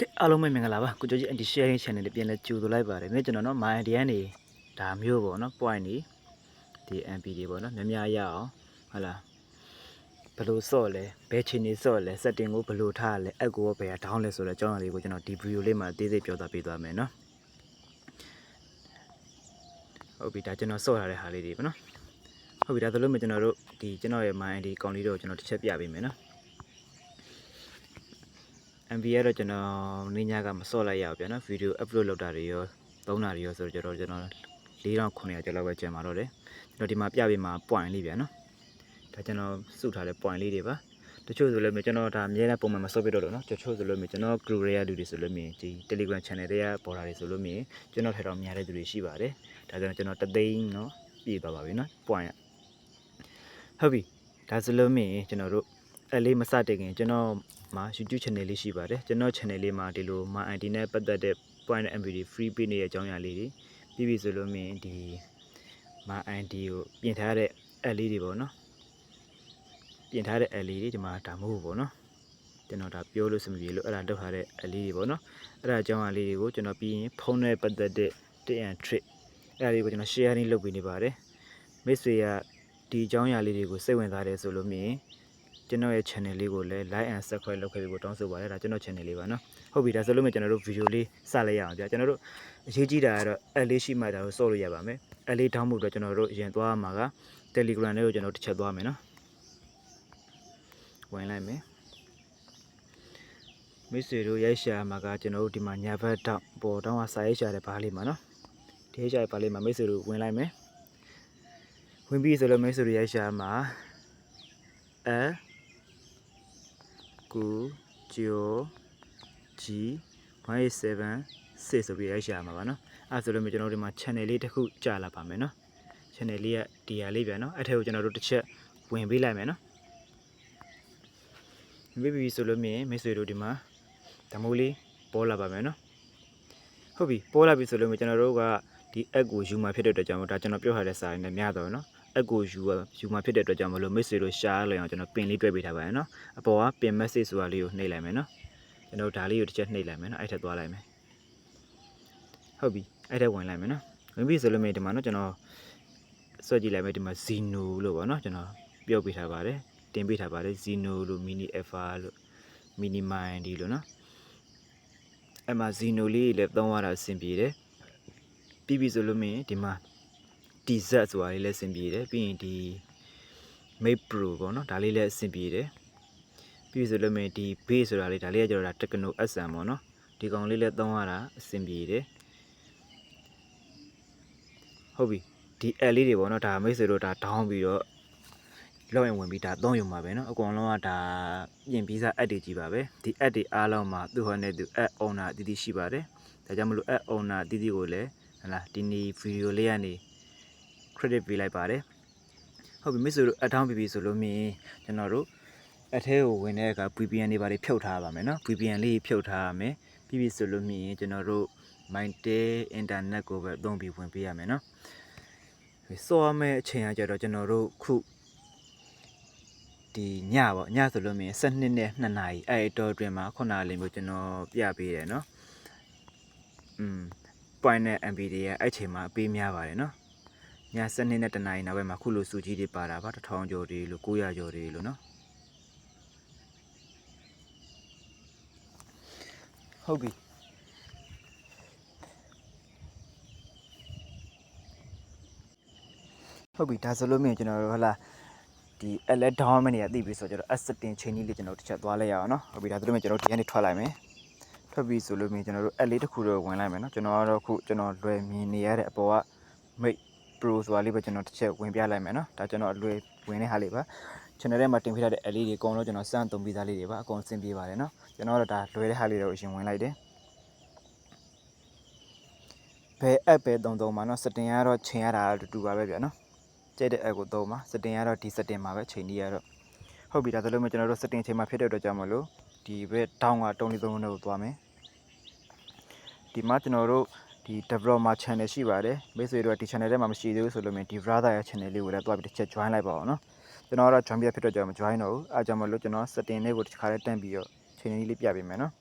ကဲအားလုံးပဲမင်္ဂလာပါကိုကျော်ကြီး anti sharing channel လေးပြန်လဲကြိုဆိုလိုက်ပါတယ်နေ့ကျွန်တော်နော် my idea နေဒါမျိုးပေါ့နော် point နေဒီ MP တွေပေါ့နော်များများရအောင်ဟုတ်လားဘယ်လိုစော့လဲဘယ်ချိန်နေစော့လဲ setting ကိုဘယ်လိုထားလဲအက်ကိုဘယ်ဟာ down လဲဆိုတော့အကြောင်းအရာလေးကိုကျွန်တော်ဒီ video လေးမှာအသေးစိတ်ပြောသားပေးသွားမယ်နော်ဟုတ်ပြီဒါကျွန်တော်စော့ထားတဲ့ဟာလေးတွေပေါ့နော်ဟုတ်ပြီဒါဆိုလို့မကျွန်တော်တို့ဒီကျွန်တော်ရဲ့ my ID ကောင်လေးတော့ကျွန်တော်တစ်ချက်ပြပေးမယ်နော် MV ကတော့ကျွန်တော်နေ့ညကမစော့လိုက်ရအောင်ဗျာနော်ဗီဒီယို upload လုပ်တာတွေရောသုံးတာတွေရောဆိုတော့ကျွန်တော်ကျွန်တော်4900ကျော်လောက်ပဲကျန်ပါတော့တယ်ကျွန်တော်ဒီမှာပြပေးမှာ point လေးဗျာနော်ဒါကျွန်တော်စုထားတဲ့ point လေးတွေပါတချို့ဆိုလို့မျိုးကျွန်တော်ဒါအများနဲ့ပုံမှန်မစော့ပြတော့လို့နော်တချို့ဆိုလို့မျိုးကျွန်တော် crew တွေကလူတွေဆိုလို့မျိုးဒီ Telegram channel တွေကပေါ်တာတွေဆိုလို့မျိုးကျွန်တော်ထက်တော့များတဲ့သူတွေရှိပါတယ်ဒါကြောင့်ကျွန်တော်တသိန်းနော်ပြည့်သွားပါပြီနော် point ရဟုတ်ပြီဒါဆိုလို့မျိုးကျွန်တော်တို့အဲ့လေးမစတင်ခင်ကျွန်တော် မှာ YouTube channel လေးရှိပါတယ်ကျွန်တော် channel လေးမှာဒီလို my ID နဲ့ပတ်သက်တဲ့ point MVD free ပေးနေတဲ့အကြောင်းအရာလေးတွေပြီးပြီဆိုလို့မြင်ဒီ my ID ကိုပြင်ထားတဲ့ app လေးတွေပေါ့နော်ပြင်ထားတဲ့ app လေးတွေဒီမှာဒါမို့ပေါ့နော်ကျွန်တော်ဒါပြောလို့စမပြေလို့အဲ့ဒါလောက်ထားတဲ့ app လေးတွေပေါ့နော်အဲ့ဒါအကြောင်းအရာလေးတွေကိုကျွန်တော်ပြီးရင်ဖုန်းနဲ့ပတ်သက်တဲ့ tip and trick အဲ့ဒါလေးကိုကျွန်တော် sharing လုပ်ပေးနေပါတယ်မိတ်ဆွေကဒီအကြောင်းအရာလေးတွေကိုစိတ်ဝင်စားတယ်ဆိုလို့မြင် ကျွန်တော်ရဲ့ channel လေးကိုလည်း like and subscribe လုပ်ခဲ့ပြီးဖို့တောင်းဆိုပါတယ်ဒါကျွန်တော် channel လေးပါနော်ဟုတ်ပြီဒါဆိုလို့မြင်ကျွန်တော်တို့ video လေးစလိုက်ရအောင်ကြာကျွန်တော်တို့အရေးကြီးတာကတော့ app လေးရှိမှဒါကိုစော့လို့ရပါမယ် app လေး download အတွက်ကျွန်တော်တို့အရင်သွားမှာက Telegram လေးကိုကျွန်တော်တစ်ချက်သွားမယ်နော်ဝင်လိုက်မယ်မိတ်ဆွေတို့ရိုက်ရှာမှာကကျွန်တော်တို့ဒီမှာညာဘက်တောက်ပေါ်တောင်းကစာရိုက်ရှာတဲ့ဘားလေးမှာနော်ဒီရိုက်ရှာတဲ့ဘားလေးမှာမိတ်ဆွေတို့ဝင်လိုက်မယ်ဝင်ပြီးဆိုလို့မိတ်ဆွေတို့ရိုက်ရှာမှာအဲ ကူဂျိုဂျီ187 6ဆိုပြီးရိုက်ရှာမှာပါနော်အဲဆိုလို့မျိုးကျွန်တော်တို့ဒီမှာ channel လေးတစ်ခုကြာလာပါမယ်နော် channel လေးကဒီဟာလေးပြန်နော်အဲ့ထဲကိုကျွန်တော်တို့တစ်ချက်ဝင်ပေးလိုက်မယ်နော်ဝင်ပေးပြီဆိုလို့မြင်မိတ်ဆွေတို့ဒီမှာဓမိုးလေးပေါ်လာပါမယ်နော်ဟုတ်ပြီပေါ်လာပြီဆိုလို့မြင်ကျွန်တော်တို့ကဒီ app ကိုယူမှာဖြစ်တဲ့အတွက်ကြောင့်မို့ဒါကျွန်တော်ပြောထားတဲ့စာရင်းနဲ့များတော့နော် app ကိုယူယူမှာဖြစ်တဲ့အတွက်ကြောင့်မလို့မိတ်ဆွေတို့ share လိုက်အောင်ကျွန်တော်ပင်လေးတွဲပေးထားပါရနော်အပေါ်ကပင် message ဆိုတာလေးကိုနှိပ်လိုက်မယ်နော်ကျွန်တော်ဒါလေးကိုတစ်ချက်နှိပ်လိုက်မယ်နော်အဲ့ထက်သွားလိုက်မယ်ဟုတ်ပြီအဲ့ထက်ဝင်လိုက်မယ်နော်ဝင်ပြီဆိုလို့မြင်ဒီမှာနော်ကျွန်တော်ဆွဲကြည့်လိုက်မယ်ဒီမှာ Zeno လို့ပေါ့နော်ကျွန်တော်ပြောပြထားပါတယ်တင်ပြထားပါတယ် Zeno လို့ Mini Alpha လို့ Mini Mind ဒီလို့နော်အဲ့မှာ Zeno လေးလည်းသုံးရတာအဆင်ပြေတယ်ပြီးပြီဆိုလို့မြင်ဒီမှာ TZ ဆိုတာလေးလည်းအဆင်ပြေတယ်ပြီးရင်ဒီ Mate Pro ပေါ့နော်ဒါလေးလည်းအဆင်ပြေတယ်ပြီးဆိုလို့မြင်ဒီ base ဆိုတာလေးဒါလေးကကျတော့ဒါ Techno SM ပေါ့နော်ဒီကောင်လေးလည်းသုံးရတာအဆင်ပြေတယ်ဟုတ်ပြီဒီ L လေးတွေပေါ့နော်ဒါမိတ်ဆွေတို့ဒါ down ပြီးတော့လောက်ရင်ဝင်ပြီးဒါသုံးရုံပါပဲเนาะအကောင်လုံးကဒါပြင်ပြီးသား app တွေကြီးပါပဲဒီ app တွေအားလုံးမှာသူ့ဟောနဲ့သူ app owner အတီးတီးရှိပါတယ်ဒါကြောင့်မလို့ app owner အတီးတီးကိုလည်းဟလာဒီနေ့ video လေးကနေ credit ပေးလိုက်ပါတယ်ဟုတ်ပြီမိတ်ဆွေတို့အထောင်း PP ဆိုလို့မြင်ကျွန်တော်တို့အထဲကိုဝင်တဲ့အခါ VPN တွေပါတယ်ဖြုတ်ထားပါမယ်နော် VPN လေးဖြုတ်ထားရမယ် PP ဆိုလို့မြင်ကျွန်တော်တို့ Mindtel internet ကိုပဲအသုံးပြီးဝင်ပေးရမယ်နော်စောရမယ့်အချိန်အကြတော့ကျွန်တော်တို့ခုဒီညပေါ့ညဆိုလို့မြင်12နဲ့2နာရီအဲ့အတော်အတွင်းမှာခုနလေးမျိုးကျွန်တော်ပြပေးတယ်နော်อืม point နဲ့ MB တွေရဲ့အဲ့ချိန်မှာပေးများပါတယ်နော် ည7နှစ်နဲ့တနားရီနောက်ပိုင်းမှာခုလိုစုကြီးတွေပါတာပါ1000ကျော်တွေလို့900ကျော်တွေလို့နော်ဟုတ်ပြီဟုတ်ပြီဒါဆိုလို့မြင်ကျွန်တော်တို့ဟလာဒီ alert down နဲ့နေရာသိပြီဆိုတော့ကျွန်တော် assetting chain ကြီးလေးကျွန်တော်တစ်ချက်သွားလိုက်ရအောင်နော်ဟုတ်ပြီဒါဆိုလို့မြင်ကျွန်တော်ဒီကနေထွက်လိုက်မယ်ထွက်ပြီဆိုလို့မြင်ကျွန်တော်တို့ alert တစ်ခုတော့ဝင်လိုက်မယ်နော်ကျွန်တော်ကတော့ခုကျွန်တော်လွယ်မြင်နေရတဲ့အပေါ်က mate Pro ဆိုတာလေးပဲကျွန်တော်တစ်ချက်ဝင်ပြလိုက်မယ်နော်ဒါကျွန်တော်အလွယ်ဝင်တဲ့ဟာလေးပါ channel ထဲမှာတင်ပြထားတဲ့အလေးတွေအကုန်လုံးကျွန်တော်စမ်းသုံးပြီးသားလေးတွေပါအကုန်စင်ပြေပါတယ်နော်ကျွန်တော်တို့ဒါလွယ်တဲ့ဟာလေးတွေကိုအရင်ဝင်လိုက်တယ်ဘယ် app ပဲသုံးသုံးပါနော်စတင်ရတော့ချိန်ရတာအတူတူပါပဲဗျာနော်ကြိုက်တဲ့ app ကိုသုံးပါစတင်ရတော့ဒီစတင်ပါပဲချိန်ကြီးရတော့ဟုတ်ပြီဒါဆိုလို့မကျွန်တော်တို့စတင်ချိန်မှာဖြစ်တဲ့အတွက်ကြောင့်မလို့ဒီဘက် down ကတုံးလေးသုံးလုံးတော့သွားမယ်ဒီမှာကျွန်တော်တို့ ဒီ developer channel ရှိပါတယ်မိတ်ဆွေတို့ကဒီ channel ထဲမှာမရှိသေးဘူးဆိုလို့မြင်ဒီ brother ရဲ့ channel လေးကိုလည်းတွားပြီးတစ်ချက် join လိုက်ပါအောင်နော်ကျွန်တော်ကတော့ join ပြဖြစ်တော့ကြောင်မ join တော့ဘူးအဲကြောင့်မလို့ကျွန်တော် setting လေးကိုတစ်ခါလေးတန့်ပြီးတော့ချိန်ကြီးလေးပြပေးမယ်နော်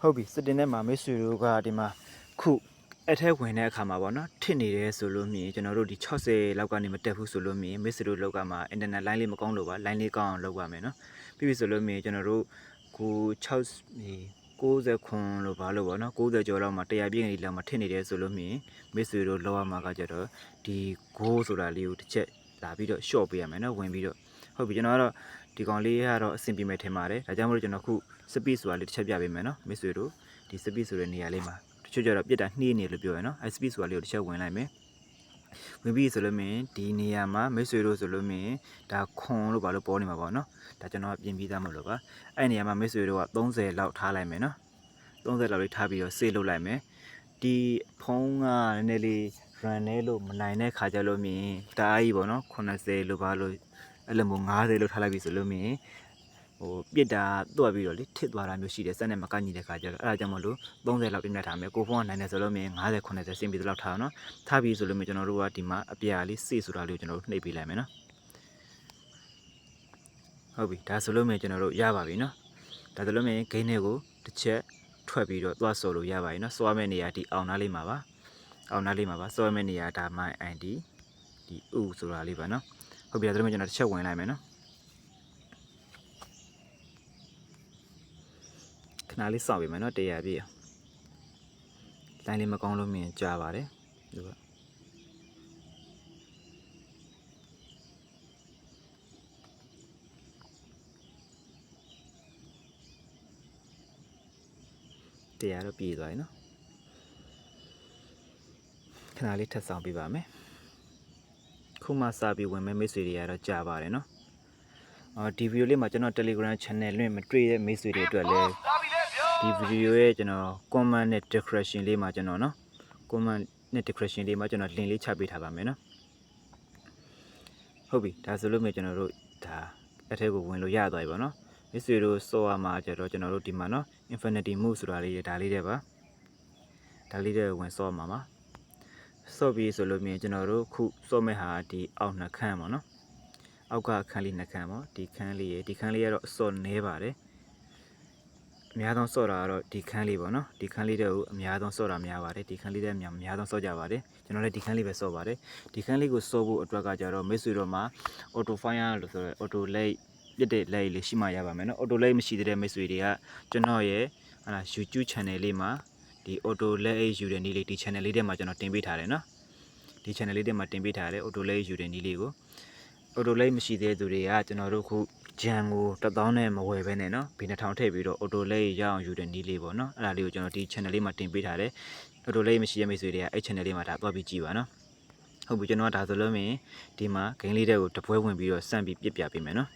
ဟုတ်ပြီစတင်ထဲမှာမိတ်ဆွေတို့ကဒီမှာခုအထက်ဝင်တဲ့အခါမှာပေါ့နော်ထစ်နေတယ်ဆိုလို့မြင်ကျွန်တော်တို့ဒီ60လောက်ကနေမတက်ဘူးဆိုလို့မြင်မိတ်ဆွေတို့လောက်ကမှာ internet line လေးမကောင်းလို့ပါ line လေးကောင်းအောင်လုပ်ပါမယ်နော်ပြီးပြီဆိုလို့မြင်ကျွန်တော်တို့ကို6 60ခွန်လို့ဘာလို့ပေါ့နော်60ကျော်လောက်မှာ100ပြည့်နေလောက်မှာထစ်နေတယ်ဆိုလို့မြင်မိတ်ဆွေတို့လောက်ရမှာကကြတော့ဒီ6ဆိုတာလေးကိုတစ်ချက်လာပြီးတော့ short ပေးရမယ်နော်ဝင်ပြီးတော့ဟုတ်ပြီကျွန်တော်ကတော့ဒီကောင်လေးကတော့အဆင်ပြေမယ်ထင်ပါတယ်ဒါကြောင့်မလို့ကျွန်တော်ခု speed ဆိုတာလေးတစ်ချက်ပြပေးမယ်နော်မိတ်ဆွေတို့ဒီ speed ဆိုတဲ့နေရာလေးမှာတချို့ကျတော့ပြစ်တာနှီးနေလို့ပြောရနော်အဲ speed ဆိုတာလေးကိုတစ်ချက်ဝင်လိုက်မယ် ဝင်ပြီးဆိုလို့မင်းဒီနေရာမှာမိတ်ဆွေတို့ဆိုလို့မင်းဒါခွန်လို့ဘာလို့ပေါ်နေမှာပေါ့နော်ဒါကျွန်တော်ပြင်ပြီးသားမလို့ပါအဲ့နေရာမှာမိတ်ဆွေတို့က30လောက်ထားလိုက်မယ်နော်30လောက်လေးထားပြီးတော့ save လုပ်လိုက်မယ်ဒီဖုန်းကနည်းနည်းလေး run နေလို့မနိုင်တဲ့ခါကြလို့မြင်တအားကြီးပေါ့နော်80လို့ဘာလို့အဲ့လိုမျိုး90လို့ထားလိုက်ပြီဆိုလို့မြင် ဟိုပြစ်တာတွက်ပြီးတော့လေထစ်သွားတာမျိုးရှိတယ်စက်နဲ့မကန့်ညီတဲ့ခါကျတော့အဲ့ဒါကြောင့်မလို့30လောက်ပြည့်မြတ်ထားမယ်ကိုဖုန်းကနိုင်တယ်ဆိုလို့မြင်90 80စင်ပြီးတော့ထားအောင်နော်ထားပြီးဆိုလို့မြင်ကျွန်တော်တို့ကဒီမှာအပြာလေးစေ့ဆိုတာလေးကိုကျွန်တော်တို့နှိပ်ပေးလိုက်မယ်နော်ဟုတ်ပြီဒါဆိုလို့မြင်ကျွန်တော်တို့ရပါပြီနော်ဒါဆိုလို့မြင်ဂိမ်းတွေကိုတစ်ချက်ထွက်ပြီးတော့သွားဆော်လို့ရပါပြီနော်စွာမဲ့နေရာဒီအောင်သားလေးမှာပါအောင်သားလေးမှာပါစွာမဲ့နေရာဒါမှ ID ဒီဥဆိုတာလေးပါနော်ဟုတ်ပြီဒါဆိုလို့မြင်ကျွန်တော်တစ်ချက်ဝင်လိုက်မယ်နော် ခဏလေးစောင့်ပေးမယ်နော်တရားပြည့်လိုင်းလေးမကောင်းလို့မြင်ကြားပါတယ်ဒီကတရားတော့ပြည်သွားပြီနော်ခဏလေးထပ်ဆောင်ပေးပါမယ်ခုမှစပြီးဝင်မဲ့မိတ်ဆွေတွေကတော့ကြားပါတယ်နော်အော်ဒီဗီဒီယိုလေးမှာကျွန်တော် Telegram channel လွှင့်မတွေ့တဲ့မိတ်ဆွေတွေအတွက်လည်း ဒီဗီဒီယိုရဲ့ကျွန်တော် comment နဲ့ description လေးမှာကျွန်တော်နော် comment နဲ့ description လေးမှာကျွန်တော် link လေးချပေးထားပါမယ်နော်ဟုတ်ပြီဒါဆိုလို့မြေကျွန်တော်တို့ဒါအထက်ကိုဝင်လို့ရသွားပြီပေါ့နော်မိတ်ဆွေတို့စောရမှာကြတော့ကျွန်တော်တို့ဒီမှာနော် infinity move ဆိုတာလေးဒါလေးတဲ့ပါဒါလေးတဲ့ဝင်စောမှာပါစောပြီးဆိုလို့မြင်ကျွန်တော်တို့ခုစောမဲ့ဟာဒီအောက်နှခမ်းပေါ့နော်အောက်ကအခန်းလေးနှခမ်းပေါ့ဒီခန်းလေးရေဒီခန်းလေးကတော့အစောနဲပါတယ် အများဆုံးစော့တာကတော့ဒီခန်းလေးပေါ့နော်ဒီခန်းလေးတွေကိုအများဆုံးစော့တာများပါတယ်ဒီခန်းလေးတွေအများအများဆုံးစော့ကြပါတယ်ကျွန်တော်လည်းဒီခန်းလေးပဲစော့ပါတယ်ဒီခန်းလေးကိုစော့ဖို့အတွက်ကကြတော့မိတ်ဆွေတို့မှာ auto fire လို့ဆိုရဲ auto lay ပြစ်တဲ့ lay လေးရှိမှရပါမယ်နော် auto lay မရှိသေးတဲ့မိတ်ဆွေတွေကကျွန်တော်ရဲ့ဟာလာ YouTube channel လေးမှာဒီ auto lay ယူတဲ့နည်းလေးဒီ channel လေးထဲမှာကျွန်တော်တင်ပေးထားတယ်နော်ဒီ channel လေးထဲမှာတင်ပေးထားတယ် auto lay ယူတဲ့နည်းလေးကို auto lay မရှိသေးတဲ့သူတွေကကျွန်တော်တို့ခု ဂျမ်ကို1000နဲ့မဝယ်ပဲနဲ့နော်ဘေး2000ထည့်ပြီးတော့အော်တိုလေးရအောင်ယူတဲ့နီးလေးပေါ့နော်အဲ့ဒါလေးကိုကျွန်တော်ဒီ channel လေးမှာတင်ပေးထားတယ်အော်တိုလေးမရှိရမိတ်ဆွေတွေကအဲ့ channel လေးမှာဒါသွားပြီးကြည့်ပါနော်ဟုတ်ပြီကျွန်တော်ကဒါဆိုလို့မင်းဒီမှာဂိမ်းလေးတဲ့ကိုတပွဲဝင်ပြီးတော့စန့်ပြီးပြစ်ပြပေးမယ်နော်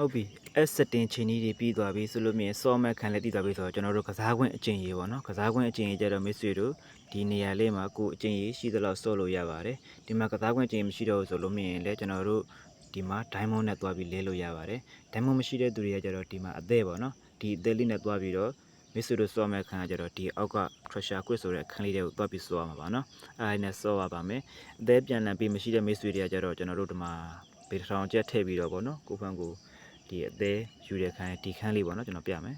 ဟုတ်ပြီ S setting ချိန်ကြီးတွေပြီးသွားပြီဆိုလို့မြင်စောမက်ခံလည်းတည်သွားပြီဆိုတော့ကျွန်တော်တို့ကစားခွင့်အကျင့်ရေးပေါ့နော်ကစားခွင့်အကျင့်ရေးကြတော့မိတ်ဆွေတို့ဒီနေရာလေးမှာကိုယ်အကျင့်ရေးရှိသလောက်စောလို့ရပါတယ်ဒီမှာကစားခွင့်အကျင့်ရေးမရှိတော့ဘူးဆိုလို့မြင်ရင်လည်းကျွန်တော်တို့ဒီမှာ diamond နဲ့တွားပြီးလဲလို့ရပါတယ် diamond မရှိတဲ့သူတွေကကြတော့ဒီမှာအသေးပေါ့နော်ဒီအသေးလေးနဲ့တွားပြီးတော့မိတ်ဆွေတို့စောမဲ့ခံကကြတော့ဒီအောက်က treasure quest ဆိုတဲ့ခန်းလေးတွေကိုတွားပြီးစောရမှာပါနော်အဲ့ဒါနဲ့စောရပါမယ်အသေးပြန်လည်ပြီးမရှိတဲ့မိတ်ဆွေတွေကကြတော့ကျွန်တော်တို့ဒီမှာဘေးထောင်ကျက်ထည့်ပြီးတော့ပေါ့နော်ကိုဖန်ကို ဒီအသေးယူတဲ့ခန်းဒီခန်းလေးပေါ့နော်ကျွန်တော်ပြမယ်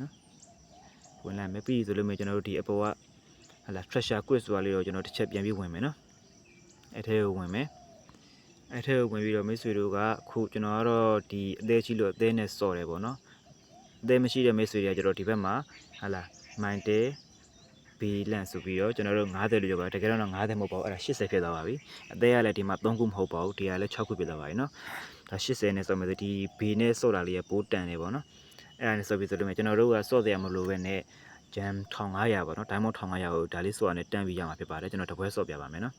နော်ဝင်လိုက်မယ်ပြီးဆိုလို့မျိုးကျွန်တော်တို့ဒီအပေါ်ကဟလာ treasure quiz ဆိုတာလေးတော့ကျွန်တော်တစ်ချက်ပြန်ပြီးဝင်မယ်နော်အဲ့ထဲကိုဝင်မယ်အဲ့ထဲကိုဝင်ပြီးတော့မိတ်ဆွေတို့ကအခုကျွန်တော်ကတော့ဒီအသေးရှိလို့အသေးနဲ့စော်တယ်ပေါ့နော်အသေးမရှိတဲ့မိတ်ဆွေတွေကကျွန်တော်ဒီဘက်မှာဟလာမိုင်တဲဘီလန့်ဆိုပြီးတော့ကျွန်တော်တို့90လို့ပြောပါတကယ်တော့90မဟုတ်ပါဘူးအဲ့ဒါ80ဖြစ်သွားပါပြီအသေးကလည်းဒီမှာ3ခုမဟုတ်ပါဘူးဒီကလည်း6ခုဖြစ်သွားပါပြီနော် ဒါ80နဲ့စော်မယ်ဆိုဒီဘေနဲ့စော့တာလေးကပိုးတန်နေပေါ့နော်အဲ့ဒါနဲ့စော်ပြီးဆိုလို့ကျွန်တော်တို့ကစော့တယ်မလို့ပဲနဲ့ဂျမ်1500ပေါ့နော်ဒိုင်းမုတ်1500ကိုဒါလေးစော့ရနဲ့တန်းပြီးရမှာဖြစ်ပါတယ်ကျွန်တော်တပွဲစော့ပြပါမယ်နော်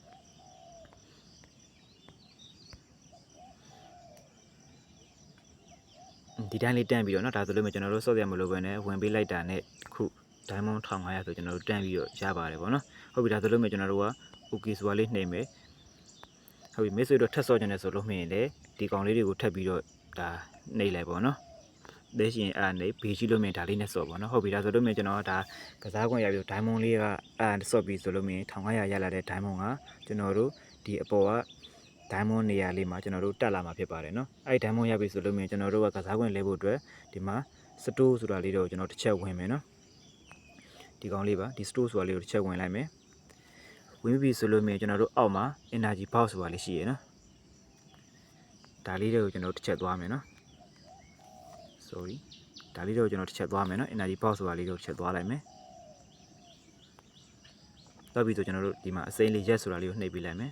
ဒီတိုင်းလေးတန်းပြီးတော့เนาะဒါဆိုလို့ကျွန်တော်တို့စော့တယ်မလို့ပဲနဲ့ဝင်ပေးလိုက်တာနဲ့ခုဒိုင်းမုတ်1500ဆိုကျွန်တော်တို့တန်းပြီးတော့ရပါတယ်ပေါ့နော်ဟုတ်ပြီဒါဆိုလို့ကျွန်တော်တို့က okay ဆိုတာလေးနှိမ့်မယ် ဟုတ်ပြီမိတ်ဆွေတို့ထက်စော့ကြတယ်ဆိုလို့မှရင်လေဒီကောင်လေးတွေကိုထပ်ပြီးတော့ဒါနှိပ်လိုက်ပေါ့နော်သေးရှင်အဲ့ဒါနေဘေးကြည့်လို့မြင်ဒါလေးနဲ့ဆော့ပေါ့နော်ဟုတ်ပြီဒါဆိုလို့မြင်ကျွန်တော်ကဒါကစားခွင့်ရပြီးဒိုင်းမွန်လေးကအဲ့ဒါဆော့ပြီးဆိုလို့မြင်1500ရလာတဲ့ဒိုင်းမွန်ကကျွန်တော်တို့ဒီအပေါ်ကဒိုင်းမွန်နေရာလေးမှာကျွန်တော်တို့တက်လာမှာဖြစ်ပါတယ်နော်အဲ့ဒီဒိုင်းမွန်ရပြီဆိုလို့မြင်ကျွန်တော်တို့ကကစားခွင့်လဲဖို့အတွက်ဒီမှာစတိုးဆိုတာလေးတော့ကျွန်တော်တစ်ချက်ဝင်မယ်နော်ဒီကောင်လေးပါဒီစတိုးဆိုတာလေးကိုတစ်ချက်ဝင်လိုက်မယ် ဝင်ပြီဆိုလို့မြင်ကျွန်တော်တို့အောက်မှာ energy box ဆိုတာလေးရှိရယ်နော်ဒါလေးတွေကိုကျွန်တော်တစ်ချက်သွားမယ်နော် sorry ဒါလေးတော့ကျွန်တော်တစ်ချက်သွားမယ်နော် energy box ဆိုတာလေးကိုတစ်ချက်သွားလိုက်မယ်တော့ပြီးဆိုကျွန်တော်တို့ဒီမှာအစိမ်းလေး yes ဆိုတာလေးကိုနှိပ်ပေးလိုက်မယ်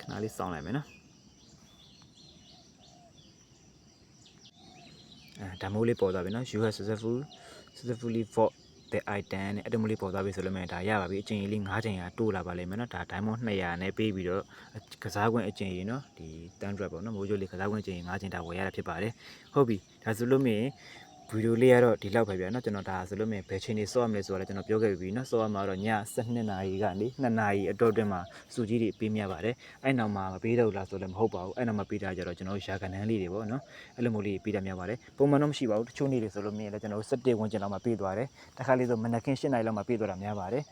ခဏလေးစောင့်လိုက်မယ်နော်အဲဒါမိုးလေးပေါ်သွားပြီနော် you have successful successfully fought the item နဲ့အဲ့ဒါမိုးလေးပေါ်သွားပြီဆိုလို့မြန်ဒါရပါပြီအချိန်ကြီးလေး9ချိန်ရတိုးလာပါလိမ့်မယ်နော်ဒါ diamond 200နဲ့ပေးပြီးတော့ကစားကွင်းအချိန်ကြီးနော်ဒီ stand drop ပေါ့နော်မိုးကြိုးလေးကစားကွင်းအချိန်ကြီး9ချိန်ဒါဝယ်ရတာဖြစ်ပါတယ်ဟုတ်ပြီဒါဆိုလို့မြန် ဗီဒီယိုလေးကတော့ဒီလောက်ပဲဗျာနော်ကျွန်တော်ဒါဆိုလို့မြန်ဘယ်ချိန်နေစောရမလဲဆိုတာလည်းကျွန်တော်ပြောခဲ့ပြီနော်စောရမှာတော့ည7နာရီကနေ2နာရီအတော့အတွင်းမှာစုကြီးတွေပေးမြပါတယ်အဲ့နောက်မှာမပေးတော့ဘူးလားဆိုလည်းမဟုတ်ပါဘူးအဲ့နောက်မှာပေးတာကြတော့ကျွန်တော်ရာခဏန်းလေးတွေပေါ့နော်အဲ့လိုမျိုးလေးပေးတာများပါတယ်ပုံမှန်တော့မရှိပါဘူးတချို့နေ့တွေဆိုလို့မြန်လည်းကျွန်တော်7ဝန်းကျင်လောက်မှပေးသွားတယ်တခါလေးဆိုမနက်ခင်း7နာရီလောက်မှပေးသွားတာများပါတယ်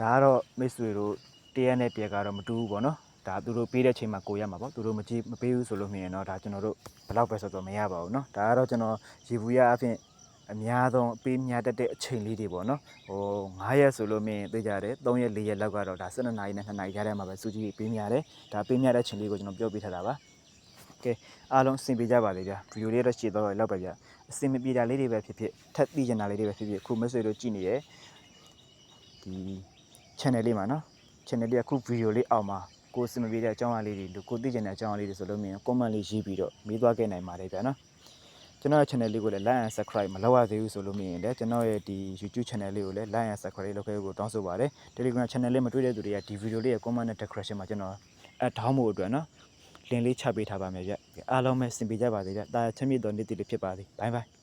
ဒါကတော့မိတ်ဆွေတို့တရက်နဲ့တရက်ကတော့မတူဘူးပေါ့နော် ဒါသူတို့ပေးတဲ့ချိန်မှာကိုရမှာပေါ့သူတို့မကြည့်မပေးဘူးဆိုလို့မြင်ရင်တော့ဒါကျွန်တော်တို့ဘယ်လောက်ပဲဆိုတော့မရပါဘူးเนาะဒါကတော့ကျွန်တော်ရေဘူးရအဖြစ်အများဆုံးအပေးများတတ်တဲ့အချိန်လေးတွေပေါ့နော်ဟို9ရက်ဆိုလို့မြင်သိကြတယ်3ရက်4ရက်လောက်ကတော့ဒါ12နာရီနဲ့2နာရီကြားထဲမှာပဲစုကြည့်ပေးများတယ်ဒါပေးများတဲ့အချိန်လေးကိုကျွန်တော်ပြောပြထားတာပါကဲအားလုံးအဆင်ပြေကြပါလေဗျာဗီဒီယိုလေးတော့ရှည်တော့လောက်ပဲဗျာအဆင်မပြေတာလေးတွေပဲဖြစ်ဖြစ်ထပ်သိချင်တာလေးတွေပဲဖြစ်ဖြစ်ခုမဆွေတို့ကြည့်နေရဲ့ဒီ channel လေးမှာနော် channel လေးကခုဗီဒီယိုလေးအောက်မှာ ကိုယ်စင်မပြေတဲ့အကြောင်းအရာလေးတွေလို့ကိုသိချင်တဲ့အကြောင်းအရာလေးတွေဆိုလို့မြင် comment လေးရေးပြီးတော့မေးသွားခဲ့နိုင်ပါတယ်ဗျာနော်ကျွန်တော်ရဲ့ channel လေးကိုလည်း like and subscribe မလုပ်ရသေးဘူးဆိုလို့မြင်ရင်လည်းကျွန်တော်ရဲ့ဒီ YouTube channel လေးကိုလည်း like and subscribe လုပ်ခဲ့ဖို့တောင်းဆိုပါတယ် Telegram channel လေးမတွေ့တဲ့သူတွေကဒီ video လေးရဲ့ comment နဲ့ description မှာကျွန်တော်အထောင်းဖို့အတွက်နော် link လေးချပေးထားပါမယ်ဗျအားလုံးပဲစင်ပြေကြပါစေဗျတာချမ်းမြေ့တော်နေ့တည်လေးဖြစ်ပါစေ bye bye